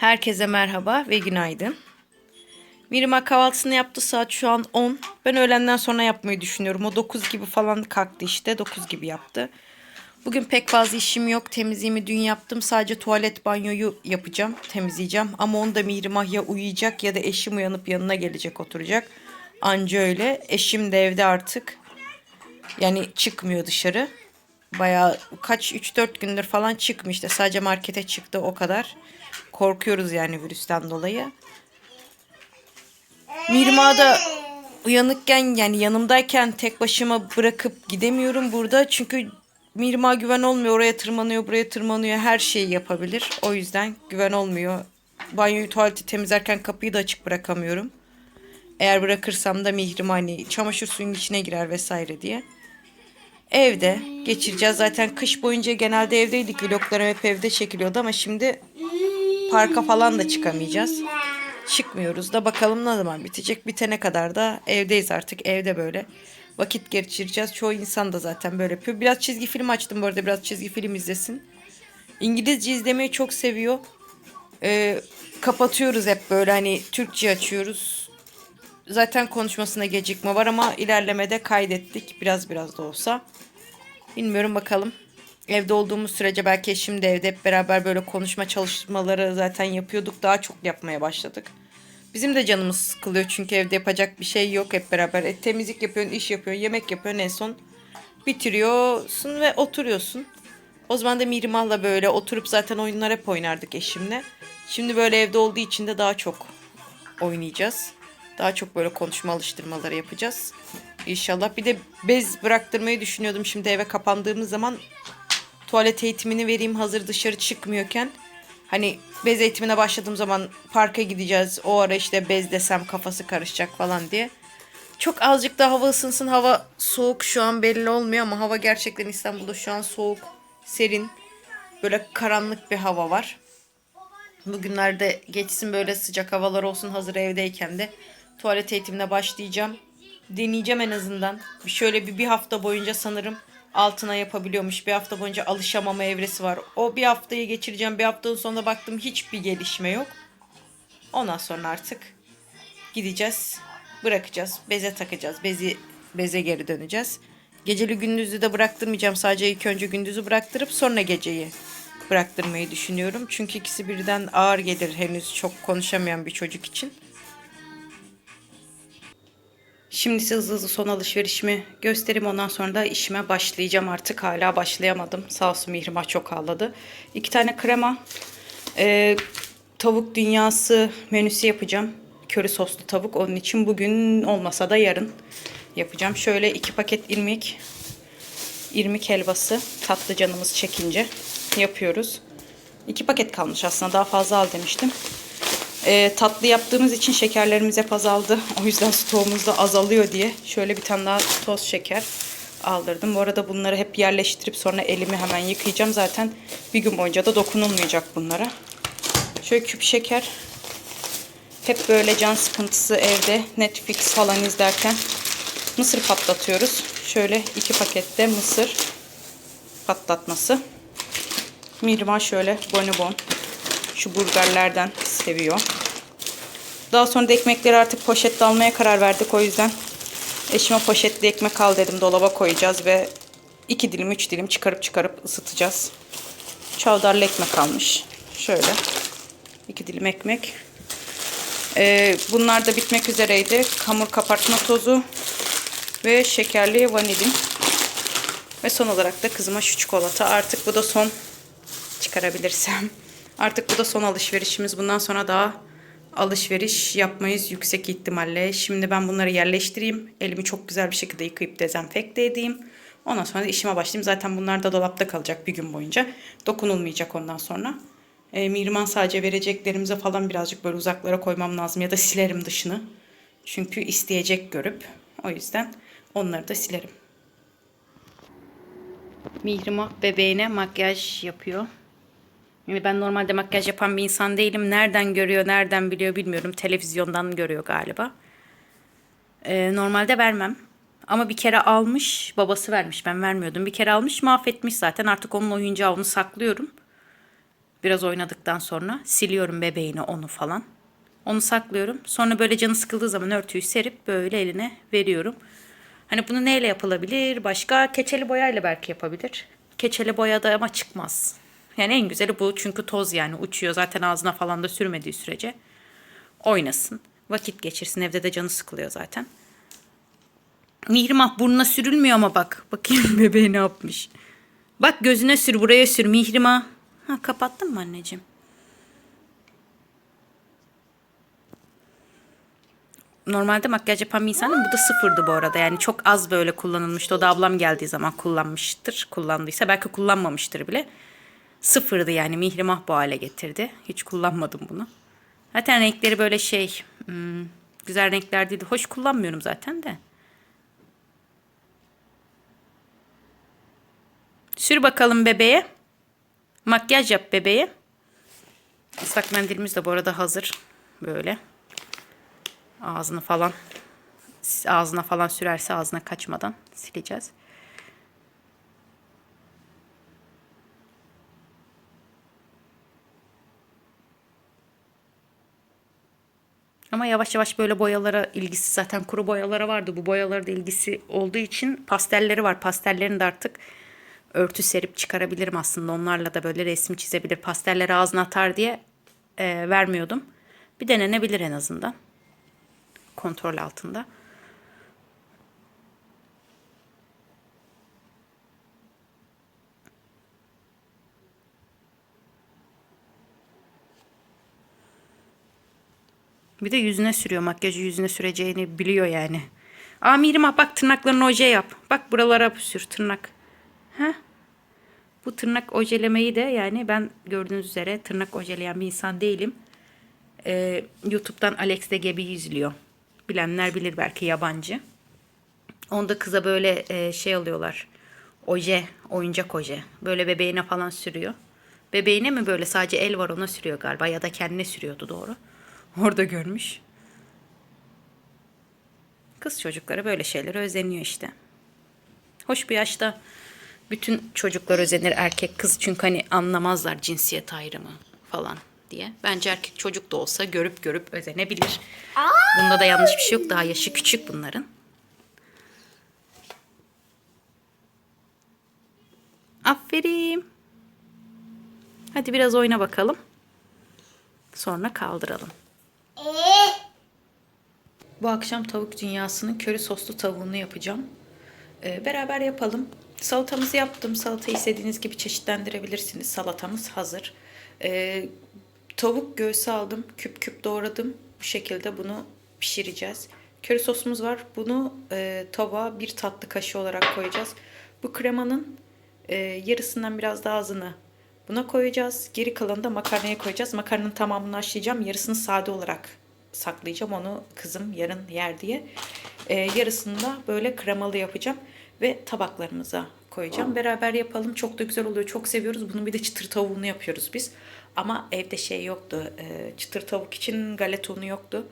Herkese merhaba ve günaydın. Mirima kahvaltısını yaptı saat şu an 10. Ben öğlenden sonra yapmayı düşünüyorum. O 9 gibi falan kalktı işte 9 gibi yaptı. Bugün pek fazla işim yok. Temizliğimi dün yaptım. Sadece tuvalet banyoyu yapacağım. Temizleyeceğim. Ama onu da Mihrimah ya uyuyacak ya da eşim uyanıp yanına gelecek oturacak. Anca öyle. Eşim de evde artık. Yani çıkmıyor dışarı. Bayağı kaç 3-4 gündür falan çıkmıştı. Sadece markete çıktı o kadar. Korkuyoruz yani virüsten dolayı. Mirma da uyanıkken yani yanımdayken tek başıma bırakıp gidemiyorum burada. Çünkü Mirma güven olmuyor. Oraya tırmanıyor, buraya tırmanıyor. Her şeyi yapabilir. O yüzden güven olmuyor. Banyoyu, tuvaleti temizlerken kapıyı da açık bırakamıyorum. Eğer bırakırsam da Mihrim hani çamaşır suyunun içine girer vesaire diye. Evde geçireceğiz. Zaten kış boyunca genelde evdeydik. Vloglarım hep evde çekiliyordu ama şimdi parka falan da çıkamayacağız. Çıkmıyoruz da bakalım ne zaman bitecek. Bitene kadar da evdeyiz artık. Evde böyle vakit geçireceğiz. Çoğu insan da zaten böyle yapıyor. Biraz çizgi film açtım bu arada. Biraz çizgi film izlesin. İngilizce izlemeyi çok seviyor. Ee, kapatıyoruz hep böyle hani Türkçe açıyoruz. Zaten konuşmasına gecikme var ama ilerlemede kaydettik. Biraz biraz da olsa. Bilmiyorum bakalım. Evde olduğumuz sürece belki eşim de evde hep beraber böyle konuşma çalışmaları zaten yapıyorduk. Daha çok yapmaya başladık. Bizim de canımız sıkılıyor çünkü evde yapacak bir şey yok hep beraber. E, temizlik yapıyorsun, iş yapıyorsun, yemek yapıyorsun en son bitiriyorsun ve oturuyorsun. O zaman da Mirimal'la böyle oturup zaten oyunlar hep oynardık eşimle. Şimdi böyle evde olduğu için de daha çok oynayacağız. Daha çok böyle konuşma alıştırmaları yapacağız. İnşallah. Bir de bez bıraktırmayı düşünüyordum şimdi eve kapandığımız zaman. Tuvalet eğitimini vereyim hazır dışarı çıkmıyorken. Hani bez eğitimine başladığım zaman parka gideceğiz. O ara işte bez desem kafası karışacak falan diye. Çok azıcık da hava ısınsın. Hava soğuk şu an belli olmuyor ama hava gerçekten İstanbul'da şu an soğuk, serin. Böyle karanlık bir hava var. Bugünlerde geçsin böyle sıcak havalar olsun hazır evdeyken de tuvalet eğitimine başlayacağım. Deneyeceğim en azından. Şöyle bir, bir hafta boyunca sanırım altına yapabiliyormuş. Bir hafta boyunca alışamama evresi var. O bir haftayı geçireceğim. Bir haftanın sonunda baktım hiçbir gelişme yok. Ondan sonra artık gideceğiz. Bırakacağız. Beze takacağız. Bezi beze geri döneceğiz. Geceli gündüzü de bıraktırmayacağım. Sadece ilk önce gündüzü bıraktırıp sonra geceyi bıraktırmayı düşünüyorum. Çünkü ikisi birden ağır gelir henüz çok konuşamayan bir çocuk için. Şimdi size hızlı hızlı son alışverişimi göstereyim. Ondan sonra da işime başlayacağım artık. Hala başlayamadım. Sağ olsun Mihrimah çok ağladı. İki tane krema. e, tavuk dünyası menüsü yapacağım. Köri soslu tavuk. Onun için bugün olmasa da yarın yapacağım. Şöyle iki paket irmik. irmik helvası. Tatlı canımız çekince yapıyoruz. İki paket kalmış aslında. Daha fazla al demiştim. Ee, tatlı yaptığımız için şekerlerimiz hep azaldı. O yüzden stoğumuz da azalıyor diye. Şöyle bir tane daha toz şeker aldırdım. Bu arada bunları hep yerleştirip sonra elimi hemen yıkayacağım. Zaten bir gün boyunca da dokunulmayacak bunlara. Şöyle küp şeker. Hep böyle can sıkıntısı evde Netflix falan izlerken mısır patlatıyoruz. Şöyle iki pakette mısır patlatması. Mirma şöyle bonibon. Şu burgerlerden seviyor. Daha sonra da ekmekleri artık poşetle almaya karar verdik. O yüzden eşime poşetli ekmek al dedim. Dolaba koyacağız ve iki dilim üç dilim çıkarıp çıkarıp ısıtacağız. Çavdarlı ekmek almış. Şöyle. iki dilim ekmek. Ee, bunlar da bitmek üzereydi. Hamur kapartma tozu ve şekerli vanilin. Ve son olarak da kızıma şu çikolata. Artık bu da son çıkarabilirsem. Artık bu da son alışverişimiz. Bundan sonra daha alışveriş yapmayız yüksek ihtimalle. Şimdi ben bunları yerleştireyim. Elimi çok güzel bir şekilde yıkayıp dezenfekte edeyim. Ondan sonra da işime başlayayım. Zaten bunlar da dolapta kalacak bir gün boyunca. Dokunulmayacak ondan sonra. E, Mirman sadece vereceklerimize falan birazcık böyle uzaklara koymam lazım. Ya da silerim dışını. Çünkü isteyecek görüp. O yüzden onları da silerim. Mihrimah bebeğine makyaj yapıyor. Yani ben normalde makyaj yapan bir insan değilim. Nereden görüyor, nereden biliyor bilmiyorum. Televizyondan görüyor galiba. Ee, normalde vermem. Ama bir kere almış, babası vermiş. Ben vermiyordum. Bir kere almış, mahvetmiş zaten. Artık onun oyuncağı onu saklıyorum. Biraz oynadıktan sonra siliyorum bebeğini onu falan. Onu saklıyorum. Sonra böyle canı sıkıldığı zaman örtüyü serip böyle eline veriyorum. Hani bunu neyle yapılabilir? Başka keçeli boyayla belki yapabilir. Keçeli boyada ama çıkmaz. Yani en güzeli bu çünkü toz yani uçuyor. Zaten ağzına falan da sürmediği sürece oynasın. Vakit geçirsin. Evde de canı sıkılıyor zaten. Mihrimah burnuna sürülmüyor ama bak. Bakayım bebeği ne yapmış. Bak gözüne sür buraya sür Mihrimah. Ha kapattın mı anneciğim? Normalde makyaj yapan bir insanım. Bu da sıfırdı bu arada. Yani çok az böyle kullanılmıştı. O da ablam geldiği zaman kullanmıştır. Kullandıysa belki kullanmamıştır bile. Sıfırdı yani. Mihrimah bu hale getirdi. Hiç kullanmadım bunu. Zaten renkleri böyle şey... hmm, güzel renkler değil. Hoş kullanmıyorum zaten de. Sür bakalım bebeğe. Makyaj yap bebeğe. Islak mendilimiz de bu arada hazır. Böyle. Ağzını falan ağzına falan sürerse ağzına kaçmadan sileceğiz. Ama yavaş yavaş böyle boyalara ilgisi zaten kuru boyalara vardı. Bu boyalara da ilgisi olduğu için pastelleri var. Pastellerini de artık örtü serip çıkarabilirim aslında. Onlarla da böyle resim çizebilir. Pastelleri ağzına atar diye e, vermiyordum. Bir denenebilir en azından. Kontrol altında. Bir de yüzüne sürüyor. Makyajı yüzüne süreceğini biliyor yani. Aa Mirim bak tırnaklarını oje yap. Bak buralara sür tırnak. Heh. Bu tırnak ojelemeyi de yani ben gördüğünüz üzere tırnak ojeleyen bir insan değilim. Ee, YouTube'dan Alex de Gebi'yi izliyor. Bilenler bilir belki yabancı. Onda kıza böyle e, şey alıyorlar. Oje, oyuncak oje. Böyle bebeğine falan sürüyor. Bebeğine mi böyle sadece el var ona sürüyor galiba ya da kendine sürüyordu doğru. Orada görmüş. Kız çocukları böyle şeylere özeniyor işte. Hoş bir yaşta bütün çocuklar özenir erkek kız çünkü hani anlamazlar cinsiyet ayrımı falan diye. Bence erkek çocuk da olsa görüp görüp özenebilir. Bunda da yanlış bir şey yok. Daha yaşı küçük bunların. Aferin. Hadi biraz oyna bakalım. Sonra kaldıralım. Bu akşam tavuk dünyasının köri soslu tavuğunu yapacağım. Ee, beraber yapalım. Salatamızı yaptım. Salatayı istediğiniz gibi çeşitlendirebilirsiniz. Salatamız hazır. Ee, tavuk göğsü aldım. Küp küp doğradım. Bu şekilde bunu pişireceğiz. Köri sosumuz var. Bunu e, tabağa bir tatlı kaşığı olarak koyacağız. Bu kremanın e, yarısından biraz daha azını buna koyacağız. Geri kalanını da makarnaya koyacağız. Makarnanın tamamını haşlayacağım. Yarısını sade olarak saklayacağım. Onu kızım yarın yer diye. Ee, yarısını da böyle kremalı yapacağım. Ve tabaklarımıza koyacağım. Beraber yapalım. Çok da güzel oluyor. Çok seviyoruz. Bunun bir de çıtır tavuğunu yapıyoruz biz. Ama evde şey yoktu. Ee, çıtır tavuk için galeta unu yoktu.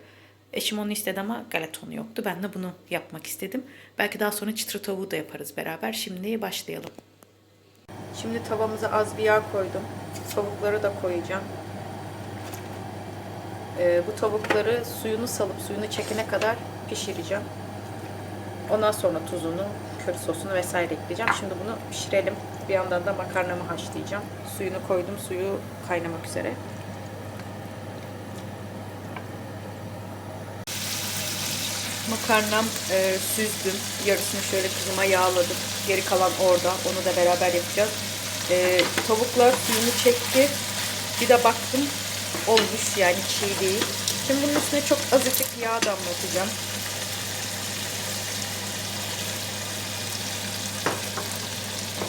Eşim onu istedi ama galeta unu yoktu. Ben de bunu yapmak istedim. Belki daha sonra çıtır tavuğu da yaparız beraber. Şimdi başlayalım. Şimdi tavamıza az bir yağ koydum. Tavukları da koyacağım. Ee, bu tavukları suyunu salıp suyunu çekene kadar pişireceğim. Ondan sonra tuzunu, köri sosunu vesaire ekleyeceğim. Şimdi bunu pişirelim. Bir yandan da makarnamı haşlayacağım. Suyunu koydum. Suyu kaynamak üzere. Makarnam e, süzdüm. Yarısını şöyle kızıma yağladım. Geri kalan orada. Onu da beraber yapacağız. E, tavuklar suyunu çekti. Bir de baktım olmuş yani çiğ değil. Şimdi bunun üstüne çok azıcık yağ damlatacağım.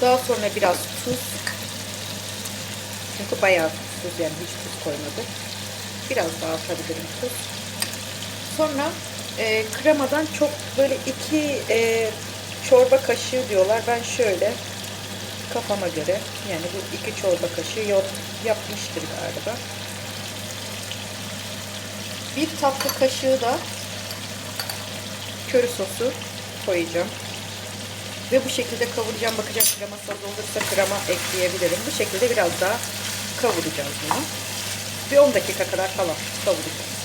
Daha sonra biraz tuz. Çünkü bayağı tuzsuz yani hiç tuz koymadık. Biraz daha atabilirim tuz. Sonra e, kremadan çok böyle iki e, çorba kaşığı diyorlar. Ben şöyle kafama göre yani bu iki çorba kaşığı yok yapmıştır galiba. Bir tatlı kaşığı da köri sosu koyacağım. Ve bu şekilde kavuracağım. Bakacağım kreması az olursa krema ekleyebilirim. Bu şekilde biraz daha kavuracağız bunu. Bir 10 dakika kadar falan kavuracağız.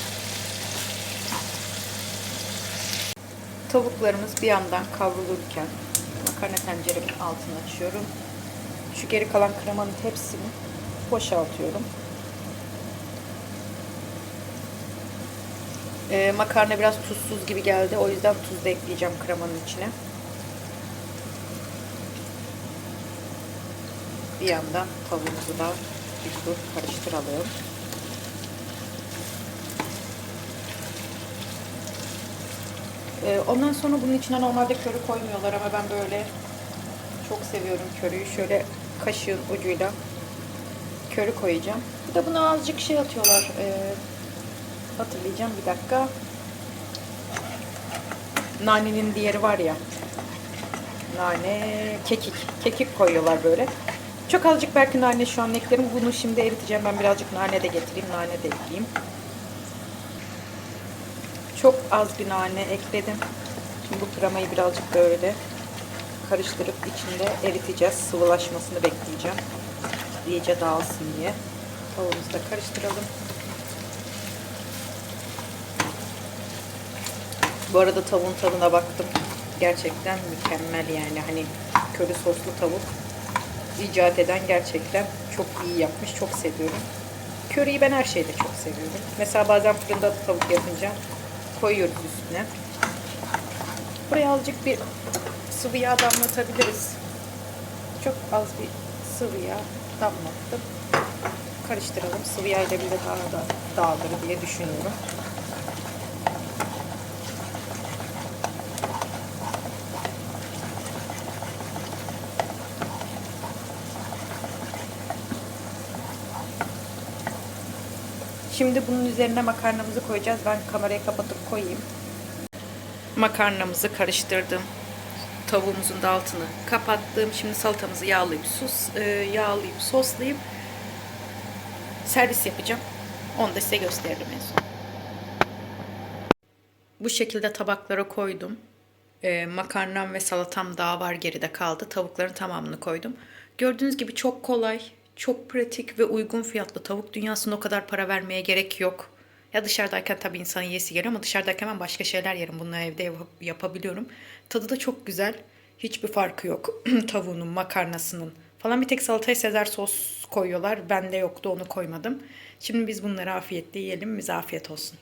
Tavuklarımız bir yandan kavrulurken makarna tenceremin altını açıyorum. Şu geri kalan kremanın hepsini boşaltıyorum. Ee, makarna biraz tuzsuz gibi geldi. O yüzden tuz da ekleyeceğim kremanın içine. Bir yandan tavuğumuzu da bir tur karıştıralım. Ee, ondan sonra bunun içine normalde köri koymuyorlar ama ben böyle çok seviyorum körüyü. Şöyle kaşığın ucuyla köri koyacağım. Bir de buna azıcık şey atıyorlar. Ee, hatırlayacağım bir dakika. Nanenin diğeri var ya. Nane, kekik. Kekik koyuyorlar böyle. Çok azıcık belki nane şu an eklerim. Bunu şimdi eriteceğim. Ben birazcık nane de getireyim. Nane de ekleyeyim. Çok az bir nane ekledim. Şimdi bu kremayı birazcık böyle karıştırıp içinde eriteceğiz. Sıvılaşmasını bekleyeceğim. İyice dağılsın diye. Tavuğumuzu da karıştıralım. Bu arada tavuğun tadına baktım. Gerçekten mükemmel yani. Hani köri soslu tavuk icat eden gerçekten çok iyi yapmış. Çok seviyorum. Köriyi ben her şeyde çok seviyorum. Mesela bazen fırında da tavuk yapınca koyuyoruz üstüne. Buraya azıcık bir sıvı yağ damlatabiliriz. Çok az bir sıvı yağ damlattım. Karıştıralım. Sıvı yağ ile bile daha da dağılır diye düşünüyorum. Şimdi bunun üzerine makarnamızı koyacağız. Ben kamerayı kapatıp koyayım. Makarnamızı karıştırdım. Tavuğumuzun da altını kapattım. Şimdi salatamızı yağlayıp sos, e, yağlayıp soslayıp servis yapacağım. Onu da size gösteririm en son. Bu şekilde tabaklara koydum. Ee, makarnam ve salatam daha var geride kaldı. Tavukların tamamını koydum. Gördüğünüz gibi çok kolay, çok pratik ve uygun fiyatlı. Tavuk dünyasında o kadar para vermeye gerek yok. Ya dışarıdayken tabii insan yesi yer ama dışarıdayken ben başka şeyler yerim. Bunları evde yap- yapabiliyorum. Tadı da çok güzel. Hiçbir farkı yok. Tavuğunun, makarnasının falan. Bir tek salataya Sezar sos koyuyorlar. Bende yoktu onu koymadım. Şimdi biz bunları afiyetle yiyelim. Bize afiyet olsun.